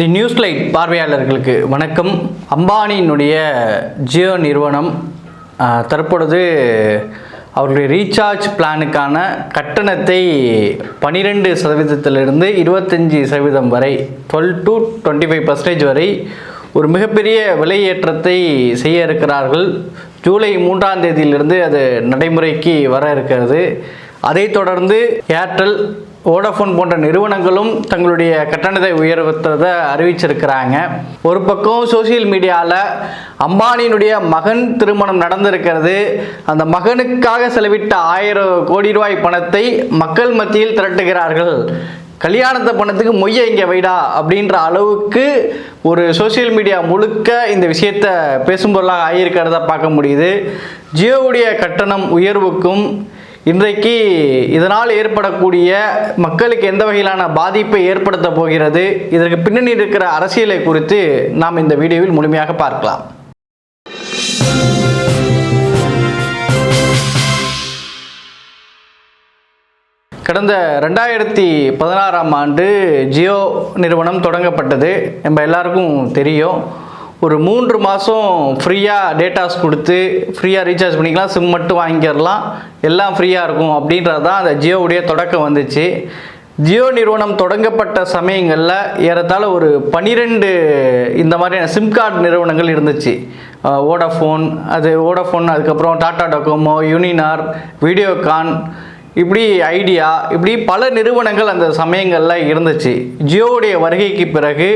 தி news light பார்வையாளர்களுக்கு வணக்கம். அம்பானியினுடைய ஜியோ நிறுவனம் தற்பொழுது அவர்களுடைய ரீசார்ஜ் பிளானுக்கான கட்டணத்தை பன்னிரெண்டு சதவீதத்திலிருந்து இருபத்தஞ்சி சதவீதம் வரை twelve to twenty five percentage வரை ஒரு மிகப்பெரிய விலையேற்றத்தை செய்ய இருக்கிறார்கள். ஜூலை மூன்றாம் தேதியிலிருந்து அது நடைமுறைக்கு வர இருக்கிறது. அதைத் தொடர்ந்து ஏர்டெல் வோடஃபோன் போன்ற நிறுவனங்களும் தங்களுடைய கட்டணத்தை உயர்வதை அறிவிச்சிருக்கிறாங்க. ஒரு பக்கம் சோஷியல் மீடியாவில் அம்பானியினுடைய மகன் திருமணம் நடந்திருக்கிறது. அந்த மகனுக்காக செலவிட்ட ஆயிரம் கோடி ரூபாய் பணத்தை மக்கள் மத்தியில் திரட்டுகிறார்கள். கல்யாணத்தை பணத்துக்கு மொய்ய இங்கே வைடா அப்படின்ற அளவுக்கு ஒரு சோஷியல் மீடியா முழுக்க இந்த விஷயத்தை பேசும் பொருளாக ஆகியிருக்கிறத பார்க்க முடியுது. ஜியோவுடைய கட்டணம் உயர்வுக்கும் இன்றைக்கு இதனால் ஏற்படக்கூடிய மக்களுக்கு எந்த வகையிலான பாதிப்பை ஏற்படுத்த போகிறது இதற்கு பின்னணி இருக்கிற அரசியலை குறித்து நாம் இந்த வீடியோவில் முழுமையாக பார்க்கலாம். கடந்த ரெண்டாயிரத்தி பதினாறாம் ஆண்டு ஜியோ நிறுவனம் தொடங்கப்பட்டது நம்ம எல்லாருக்கும் தெரியும். ஒரு மூன்று மாதம் ஃப்ரீயாக டேட்டாஸ் கொடுத்து ஃப்ரீயாக ரீசார்ஜ் பண்ணிக்கலாம். சிம் மட்டும் வாங்கிக்கிறலாம். எல்லாம் ஃப்ரீயாக இருக்கும் அப்படின்றது தான் அந்த ஜியோவுடைய தொடக்கம் வந்துச்சு. ஜியோ நிறுவனம் தொடங்கப்பட்ட சமயங்களில் ஏறத்தாழ ஒரு பன்னிரெண்டு இந்த மாதிரியான சிம் கார்டு நிறுவனங்கள் இருந்துச்சு. வோடாஃபோன் அது வோடாஃபோன் அதுக்கப்புறம் டாடா டொக்கோமோ யூனினார் வீடியோகான் இப்படி ஐடியா இப்படி பல நிறுவனங்கள் அந்த சமயங்களில் இருந்துச்சு. ஜியோவுடைய வருகைக்கு பிறகு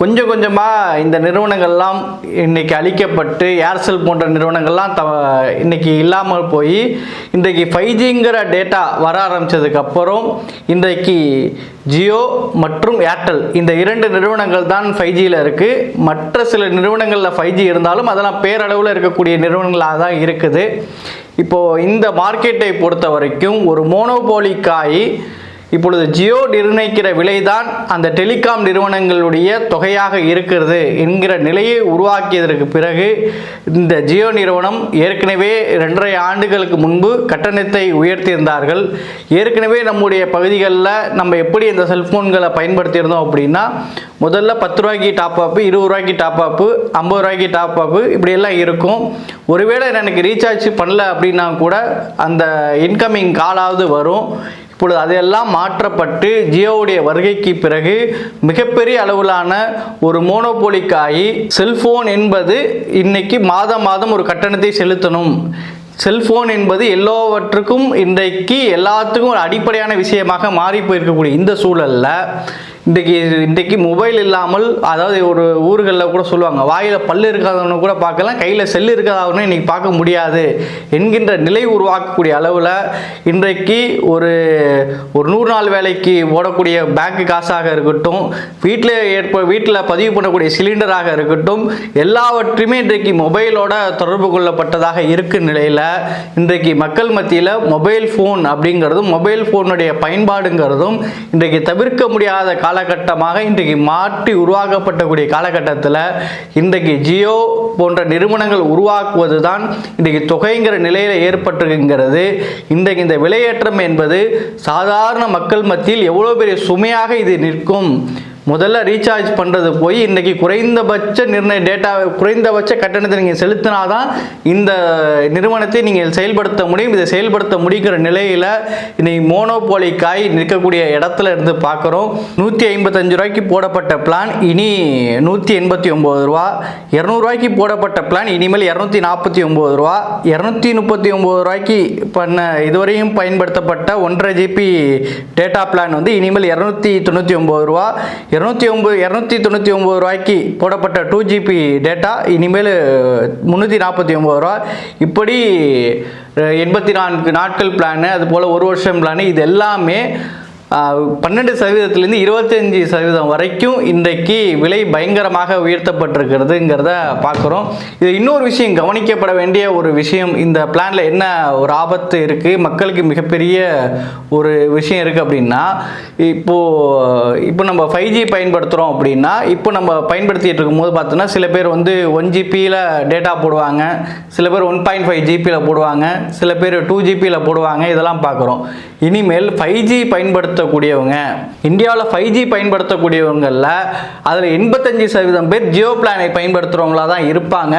கொஞ்சம் கொஞ்சமாக இந்த நிறுவனங்கள்லாம் இன்றைக்கி அழிக்கப்பட்டு ஏர்செல் போன்ற நிறுவனங்கள்லாம் த இன்னைக்கு இல்லாமல் போய் இன்றைக்கு ஃபைவ் ஜிங்கிற டேட்டா வர ஆரம்பித்ததுக்கப்புறம் இன்றைக்கு ஜியோ மற்றும் ஏர்டெல் இந்த இரண்டு நிறுவனங்கள் தான் ஃபைவ் ஜியில் இருக்குது மற்ற சில நிறுவனங்களில் ஃபைவ் ஜி இருந்தாலும் அதெல்லாம் பேரளவில் இருக்கக்கூடிய நிறுவனங்களாக தான் இருக்குது. இப்போது இந்த மார்க்கெட்டை பொறுத்த வரைக்கும் ஒரு மோனோபோலிக்காய் இப்பொழுது ஜியோ நிர்ணயிக்கிற விலைதான் அந்த டெலிகாம் நிறுவனங்களுடைய தொகையாக இருக்கிறது என்கிற நிலையை உருவாக்கியதற்கு பிறகு இந்த ஜியோ நிறுவனம் ஏற்கனவே ரெண்டரை ஆண்டுகளுக்கு முன்பு கட்டணத்தை உயர்த்தியிருந்தார்கள். ஏற்கனவே நம்முடைய பகுதிகளில் நம்ம எப்படி இந்த செல்ஃபோன்களை பயன்படுத்தியிருந்தோம் அப்படின்னா முதல்ல பத்து ரூபாய்க்கு டாப் அப்பு இருபது ரூபாய்க்கு டாப் அப்பு ஐம்பது ரூபாய்க்கு டாப் அப்பு இப்படியெல்லாம் இருக்கும். ஒருவேளை எனக்கு ரீசார்ஜ் பண்ணல அப்படின்னா கூட அந்த இன்கமிங் காலாவது வரும். இப்பொழுது அதையெல்லாம் மாற்றப்பட்டு ஜியோவுடைய வருகைக்கு பிறகு மிகப்பெரிய அளவிலான ஒரு மோனோபோலிக்காகி செல்போன் என்பது இன்னைக்கு மாதம் மாதம் ஒரு கட்டணத்தை செலுத்தணும். செல்போன் என்பது எல்லாவற்றுக்கும் இன்றைக்கு எல்லாத்துக்கும் ஒரு அடிப்படையான விஷயமாக மாறி போயிருக்கக்கூடிய இந்த சூழலில் இன்றைக்கி இன்றைக்கி மொபைல் இல்லாமல் அதாவது ஒரு ஊர்களில் கூட சொல்லுவாங்க வாயில் பல்லு இருக்காதவனு கூட பார்க்கலாம் கையில் செல்லு இருக்காதவனு இன்றைக்கி பார்க்க முடியாது என்கின்ற நிலை உருவாக்கக்கூடிய அளவில் இன்றைக்கு ஒரு ஒரு நூறு நாள் வேலைக்கு ஓடக்கூடிய பேங்க் காசாக இருக்கட்டும் வீட்டில் ஏற்ப வீட்டில் பதிவு பண்ணக்கூடிய சிலிண்டராக இருக்கட்டும் எல்லாவற்றையுமே இன்றைக்கு மொபைலோட தொடர்பு கொள்ளப்பட்டதாக இருக்கும் நிலையில். இன்றைக்கு மக்கள் மத்தியில் மொபைல் ஃபோன் அப்படிங்கிறதும் மொபைல் ஃபோனுடைய பயன்பாடுங்கிறதும் இன்றைக்கு தவிர்க்க முடியாத காலகட்டமாக இன்றைக்கு மாற்றி உருவாக்கப்பட்டக்கூடிய காலகட்டத்தில் இன்றைக்கு ஜியோ போன்ற நிறுவனங்கள் உருவாக்குவது தான் இன்றைக்கு தொகைங்கிற நிலையில் ஏற்பட்டிருக்கிறது. இன்றைக்கு இந்த விலையேற்றம் என்பது சாதாரண மக்கள் மத்தியில் எவ்வளோ பெரிய சுமையாக இது நிற்கும்? முதல்ல ரீசார்ஜ் பண்ணுறது போய் இன்றைக்கி குறைந்தபட்ச நிர்ணய டேட்டா குறைந்தபட்ச கட்டணத்தை நீங்கள் செலுத்தினாதான் இந்த நிறுவனத்தை நீங்கள் செயல்படுத்த முடியும். இதை செயல்படுத்த முடிக்கிற நிலையில் இன்னைக்கு மோனோபோலிக்காய் நிற்கக்கூடிய இடத்துல இருந்து பார்க்குறோம். நூற்றி ஐம்பத்தஞ்சு ரூபாய்க்கு போடப்பட்ட பிளான் இனி நூற்றி எண்பத்தி ஒம்பது ரூபா. இரநூறுவாய்க்கு போடப்பட்ட பிளான் இனிமேல் இரநூத்தி நாற்பத்தி ஒம்பது ரூபா. இரநூத்தி முப்பத்தி ஒம்பது ரூபாய்க்கு பண்ண இதுவரையும் பயன்படுத்தப்பட்ட ஒன்றரை ஜிபி டேட்டா பிளான் வந்து இனிமேல் இரநூத்தி தொண்ணூற்றி ஒம்பது ரூபா. இரநூத்தி ஒம்பது இரநூத்தி தொண்ணூற்றி ஒம்பது ரூபாய்க்கு போடப்பட்ட டூ ஜிபி டேட்டா இனிமேல் முந்நூற்றி நாற்பத்தி ஒம்பது ரூபா இப்படி எண்பத்தி நான்கு நாட்கள் பிளானு அது போல் ஒரு வருஷம் பிளானு இது எல்லாமே பன்னெண்டு சதவீதத்திலேருந்து இருபத்தஞ்சி சதவீதம் வரைக்கும் இன்றைக்கு விலை பயங்கரமாக உயர்த்தப்பட்டிருக்கிறதுங்கிறத பார்க்குறோம். இது இன்னொரு விஷயம் கவனிக்கப்பட வேண்டிய ஒரு விஷயம் இந்த பிளானில் என்ன ஒரு ஆபத்து இருக்குது மக்களுக்கு மிகப்பெரிய ஒரு விஷயம் இருக்குது அப்படின்னா இப்போது இப்போ நம்ம ஃபைவ் ஜி பயன்படுத்துகிறோம் அப்படின்னா இப்போ நம்ம பயன்படுத்திட்டு இருக்கும்போது பார்த்தோன்னா சில பேர் வந்து ஒன் ஜிபியில் டேட்டா போடுவாங்க சில பேர் ஒன் பாயிண்ட் ஃபைவ் ஜிபியில் போடுவாங்க சில பேர் டூ ஜிபியில் போடுவாங்க இதெல்லாம் பார்க்குறோம். இனிமேல் ஃபைவ் ஜி பயன்படுத்த பயன்படுத்தக்கூடியவங்க இந்தியாவில் ஃபைவ் ஜி பயன்படுத்தக்கூடியவங்களில் அதில் எண்பத்தஞ்சு சதவீதம் பேர் ஜியோ பிளானை பயன்படுத்துகிறவங்களா தான் இருப்பாங்க.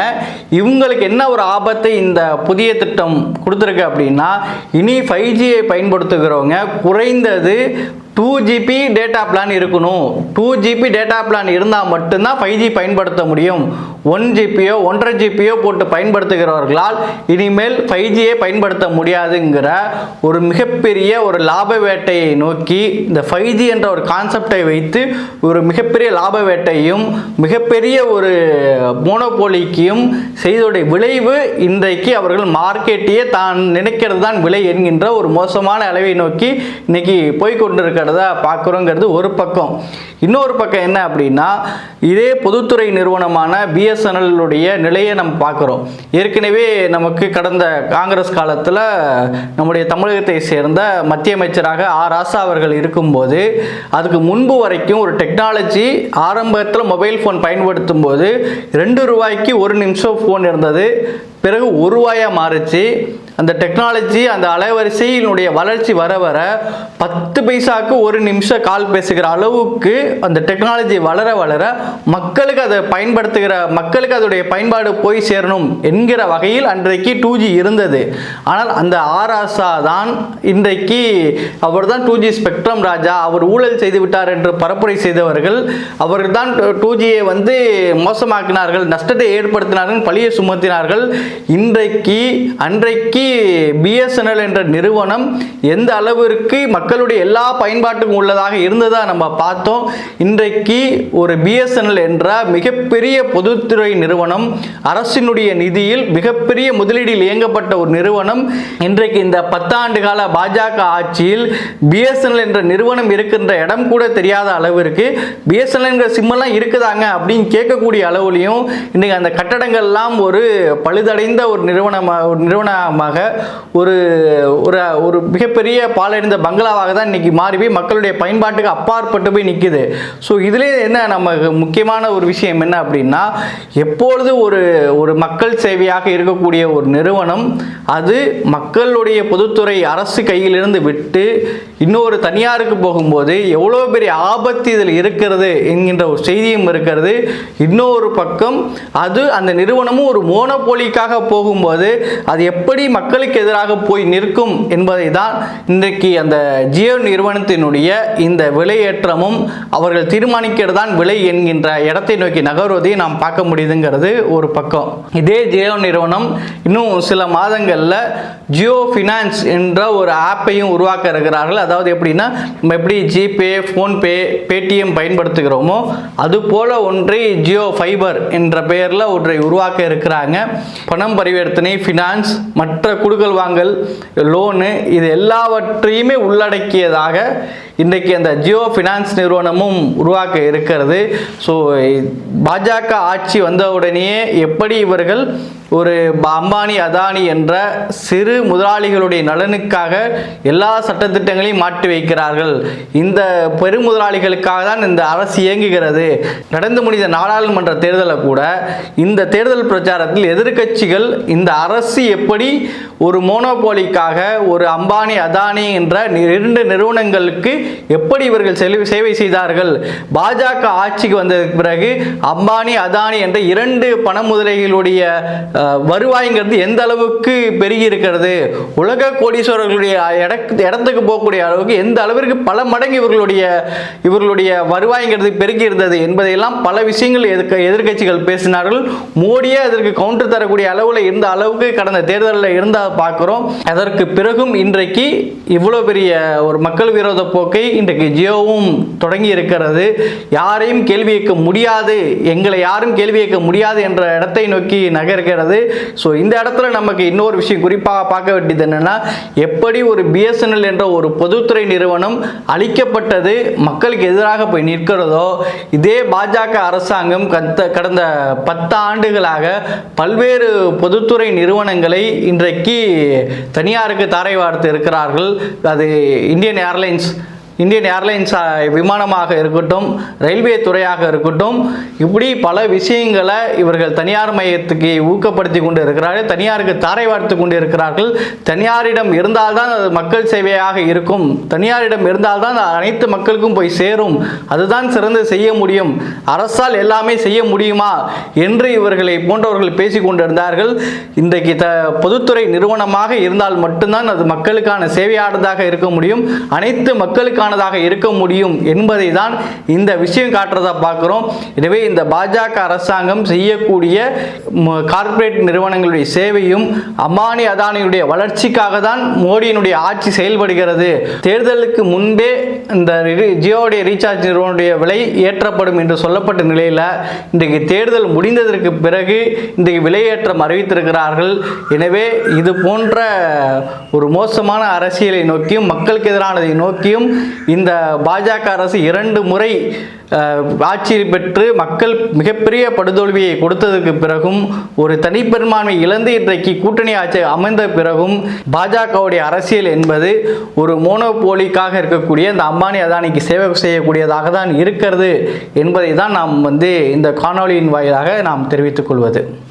இவங்களுக்கு என்ன ஒரு ஆபத்தை இந்த புதிய திட்டம் கொடுத்துருக்கு அப்படின்னா இனி ஃபைவ் ஜியை பயன்படுத்துகிறவங்க குறைந்தது டூ ஜிபி டேட்டா பிளான் இருக்கணும். டூ ஜிபி டேட்டா பிளான் இருந்தால் மட்டும்தான் ஃபைவ் ஜி பயன்படுத்த முடியும். ஒன் ஜிபியோ ஒன்றரை ஜிபியோ போட்டு பயன்படுத்துகிறவர்களால் இனிமேல் ஃபைவ் ஜியை பயன்படுத்த முடியாதுங்கிற ஒரு மிகப்பெரிய ஒரு லாப வேட்டையை நோக்கி இந்த ஃபைவ் ஜி என்ற ஒரு கான்செப்டை வைத்து ஒரு மிகப்பெரிய லாப வேட்டையும் மிகப்பெரிய ஒரு மோனோபோலிக்கையும் செய்தோடைய விளைவு இன்றைக்கு அவர்கள் மார்க்கெட்டையே தான் நினைக்கிறது தான் விலை என்கின்ற ஒரு மோசமான அளவை நோக்கி இன்னைக்கு போய்கொண்டிருக்கிறத பார்க்குறோங்கிறது ஒரு பக்கம். இன்னொரு பக்கம் என்ன அப்படின்னா இதே பொதுத்துறை நிறுவனமான பிஎஸ்என்எல்லுடைய நிலையை நம்ம பார்க்குறோம். ஏற்கனவே நமக்கு கடந்த காங்கிரஸ் காலத்தில் நம்முடைய தமிழகத்தை சேர்ந்த மத்திய அமைச்சராக ஆர் ராசா அவர்கள் இருக்கும்போது அதுக்கு முன்பு வரைக்கும் ஒரு டெக்னாலஜி ஆரம்பத்தில் மொபைல் ஃபோன் பயன்படுத்தும் போது ரெண்டு ரூபாய்க்கு ஒரு நிமிஷம் ஃபோன் இருந்தது. பிறகு ஒரு ரூபாயாக மாறுச்சு. அந்த டெக்னாலஜி அந்த அலைவரிசையினுடைய வளர்ச்சி வர வர பத்து பைசாவுக்கு ஒரு நிமிஷம் கால் பேசுகிற அளவுக்கு அந்த டெக்னாலஜி வளர வளர மக்களுக்கு அதை பயன்படுத்துகிற மக்களுக்கு அதோடைய பயன்பாடு போய் சேரணும் என்கிற வகையில் அன்றைக்கு டூ ஜி இருந்தது. ஆனால் அந்த ஆராசா தான் இன்றைக்கு அவர் தான் டூ ஜி ஸ்பெக்ட்ரம் ராஜா அவர் ஊழல் செய்து விட்டார் என்று பரப்புரை செய்தவர்கள் அவர்கள் தான் டூ ஜியை வந்து மோசமாக்கினார்கள் நஷ்டத்தை ஏற்படுத்தினார்கள் பழியை சுமத்தினார்கள். இன்றைக்கு அன்றைக்கு பிஎஸ்என்எல் என்ற நிறுவனம் எந்த அளவிற்கு மக்களுடைய எல்லா பயன்பாட்டுக்கும் உள்ளதாக இருந்ததா நம்ம பார்த்தோம். இன்றைக்கு ஒரு பிஎஸ்என்எல் என்ற மிகப்பெரிய பொதுத்துறை நிறுவனம் அரசினுடைய நிதியில் மிகப்பெரிய முதலீடில் இயங்கப்பட்ட ஒரு நிறுவனம். இன்றைக்கு இந்த பத்தாண்டு கால பாஜக ஆட்சியில் பிஎஸ்என்எல் என்ற நிறுவனம் இருக்கின்ற இடம் கூட தெரியாத அளவிற்கு பிஎஸ்என்எல் என்ற சிம்மெல்லாம் இருக்குதாங்க அப்படின்னு கேட்கக்கூடிய அளவுலையும் இன்றைக்கி அந்த கட்டடங்கள்லாம் ஒரு பழுதடைந்த ஒரு நிறுவனமாக ஒரு நிறுவனமாக ஒரு ஒரு ஒரு மிகப்பெரிய பாலடைந்த பங்களாவாக தான் இன்னைக்கு மாறி போய் மக்களுடைய பயன்பாட்டுக்கு அப்பாற்பட்டு போய் நிற்குது ஸோ இதிலே என்ன நமக்கு முக்கியமான ஒரு விஷயம் என்ன அப்படின்னா எப்பொழுது ஒரு ஒரு மக்கள் சேவையாக இருக்கக்கூடிய ஒரு நிறுவனம் அது மக்களுடைய பொதுத்துறை அரசு கையிலிருந்து விட்டு இன்னொரு தனியாருக்கு போகும்போது எவ்வளோ பெரிய ஆபத்து இதில் இருக்கிறது என்கின்ற ஒரு செய்தியும் இருக்கிறது. இன்னொரு பக்கம் அது அந்த நிறுவனமும் ஒரு மோனோபோலிக்காக போகும்போது அது எப்படி மக்களுக்கு எதிராக போய் நிற்கும் என்பதை தான் இன்றைக்கு அந்த ஜியோ நிறுவனத்தினுடைய இந்த விலையேற்றமும் அவர்கள் தீர்மானிக்கிறது தான் விலை என்கின்ற இடத்தை நோக்கி நகர்வதை நாம் பார்க்க முடியுதுங்கிறது ஒரு பக்கம். இதே ஜியோ நிறுவனம் இன்னும் சில மாதங்களில் ஜியோ ஃபினான்ஸ் என்ற ஒரு ஆப்பையும் உருவாக்க இருக்கிறார்கள். அதாவது எப்படின்னா நம்ம எப்படி ஜிபே ஃபோன்பே பேடிஎம் பயன்படுத்துகிறோமோ அது போல ஒன்றை ஜியோ ஃபைபர் என்ற பெயரில் ஒன்றை உருவாக்க இருக்கிறாங்க. பணம் பரிவர்த்தனை ஃபினான்ஸ் மற்ற கொடுக்கல் வாங்கல் லோனு இது எல்லாவற்றையுமே உள்ளடக்கியதாக இன்றைக்கு அந்த ஜியோ ஃபினான்ஸ் நிறுவனமும் உருவாக்க இருக்கிறது. ஸோ பாஜக ஆட்சி வந்தவுடனேயே எப்படி இவர்கள் ஒரு ப- அம்பானி அதானி என்ற சிறு முதலாளிகளுடைய நலனுக்காக எல்லா சட்டத்திட்டங்களையும் மாற்றி வைக்கிறார்கள். இந்த பெருமுதலாளிகளுக்காக தான் இந்த அரசு இயங்குகிறது. நடந்து முடிந்த நாடாளுமன்ற தேர்தலை கூட இந்த தேர்தல் பிரச்சாரத்தில் எதிர்க்கட்சிகள் இந்த அரசு எப்படி ஒரு மோனோபோலிக்காக ஒரு அம்பானி அதானி என்ற இரண்டு நிறுவனங்களுக்கு எப்படி இவர்கள் செலவு சேவை செய்தார்கள்? பாஜக ஆட்சிக்கு வந்ததுக்கு பிறகு அம்பானி அதானி என்ற இரண்டு பண முதலைகளுடைய வருவாய்ங்கிறது எந்த அளவுக்கு பெருகி இருக்கிறது உலக கோடீஸ்வரர்களுடைய இடத்துக்கு போகக்கூடிய அளவுக்கு எந்த அளவிற்கு பல மடங்கு இவர்களுடைய இவர்களுடைய வருவாய்ங்கிறது பெருகி இருந்தது என்பதையெல்லாம் பல விஷயங்கள் எதிர்க்க எதிர்க்கட்சிகள் பேசினார்கள். மோடியே அதற்கு கவுண்டர் தரக்கூடிய அளவில் இருந்த அளவுக்கு கடந்த தேர்தலில் இருந்தால் பார்க்குறோம் அதற்கு பிறகும் இன்றைக்கு இவ்வளோ பெரிய ஒரு மக்கள் விரோத போக்கு இன்றைக்கு ஜியோவும் தொடங்கி இருக்கிறது. யாரையும் கேள்வி கேட்க முடியாது. எங்களை யாரும் கேள்வி கேட்க முடியாது என்ற இடத்தை நோக்கி நகர்கிறது. ஸோ இந்த இடத்துல நமக்கு இன்னொரு விஷயம் குறிப்பாக பார்க்க வேண்டியது என்னென்னா எப்படி ஒரு பிஎஸ்என்எல் என்ற ஒரு பொதுத்துறை நிறுவனம் அளிக்கப்பட்டது மக்களுக்கு எதிராக போய் நிற்கிறதோ இதே பாஜக அரசாங்கம் கத்த கடந்த பத்து ஆண்டுகளாக பல்வேறு பொதுத்துறை நிறுவனங்களை இன்றைக்கு தனியாருக்கு தாரை வார்த்து இருக்கிறார்கள். அது இந்தியன் ஏர்லைன்ஸ் இந்தியன் ஏர்லைன்ஸ் விமானமாக இருக்கட்டும் ரயில்வே துறையாக இருக்கட்டும் இப்படி பல விஷயங்களை இவர்கள் தனியார் மையத்துக்கு ஊக்கப்படுத்தி கொண்டு இருக்கிறார்கள் தனியாருக்கு தாரை வார்த்து கொண்டு இருக்கிறார்கள் தனியாரிடம் இருந்தால்தான் அது மக்கள் சேவையாக இருக்கும். தனியாரிடம் இருந்தால்தான் அனைத்து மக்களுக்கும் போய் சேரும். அதுதான் சிறந்து செய்ய முடியும். அரசால் எல்லாமே செய்ய முடியுமா என்று இவர்களை போன்றவர்கள் பேசி கொண்டிருந்தார்கள். இன்றைக்கு த பொதுத்துறை நிறுவனமாக இருந்தால் மட்டும்தான் அது மக்களுக்கான சேவையானதாக இருக்க முடியும். அனைத்து மக்களுக்கானதாக இருக்க முடியும் என்பதை தான் இந்த விஷயம் காட்டுறதா பார்க்குறோம். எனவே இந்த பாஜக அரசாங்கம் செய்யக்கூடிய கார்ப்பரேட் நிறுவனங்களுடைய சேவையும் அம்பானி அதானியுடைய வளர்ச்சிக்காக தான் மோடியினுடைய ஆட்சி செயல்படுகிறது. தேர்தலுக்கு முன்பே இந்த ஜியோடைய ரீசார்ஜ் நிறுவனுடைய விலை ஏற்றப்படும் என்று சொல்லப்பட்ட நிலையில் இன்றைக்கு தேர்தல் முடிந்ததற்கு பிறகு இன்றைக்கு விலையேற்றம் அறிவித்திருக்கிறார்கள். எனவே இது போன்ற ஒரு மோசமான அரசியலை நோக்கியும் மக்களுக்கு எதிரானதை நோக்கியும் இந்த பாஜக அரசு இரண்டு முறை ஆட்சி பெற்று மக்கள் மிகப்பெரிய படுதோல்வியை கொடுத்ததற்கு பிறகும் ஒரு தனிப்பெரும்பான்மை இழந்து இன்றைக்கு கூட்டணி ஆட்சி அமைந்த பிறகும் பாஜகவுடைய அரசியல் என்பது ஒரு மோனோபோலிக்காக இருக்கக்கூடிய இந்த அம்பானி அதானிக்கு சேவை செய்யக்கூடியதாக தான் இருக்கிறது என்பதை தான் நாம் வந்து இந்த காணொளியின் வாயிலாக நாம் தெரிவித்துக் கொள்வது.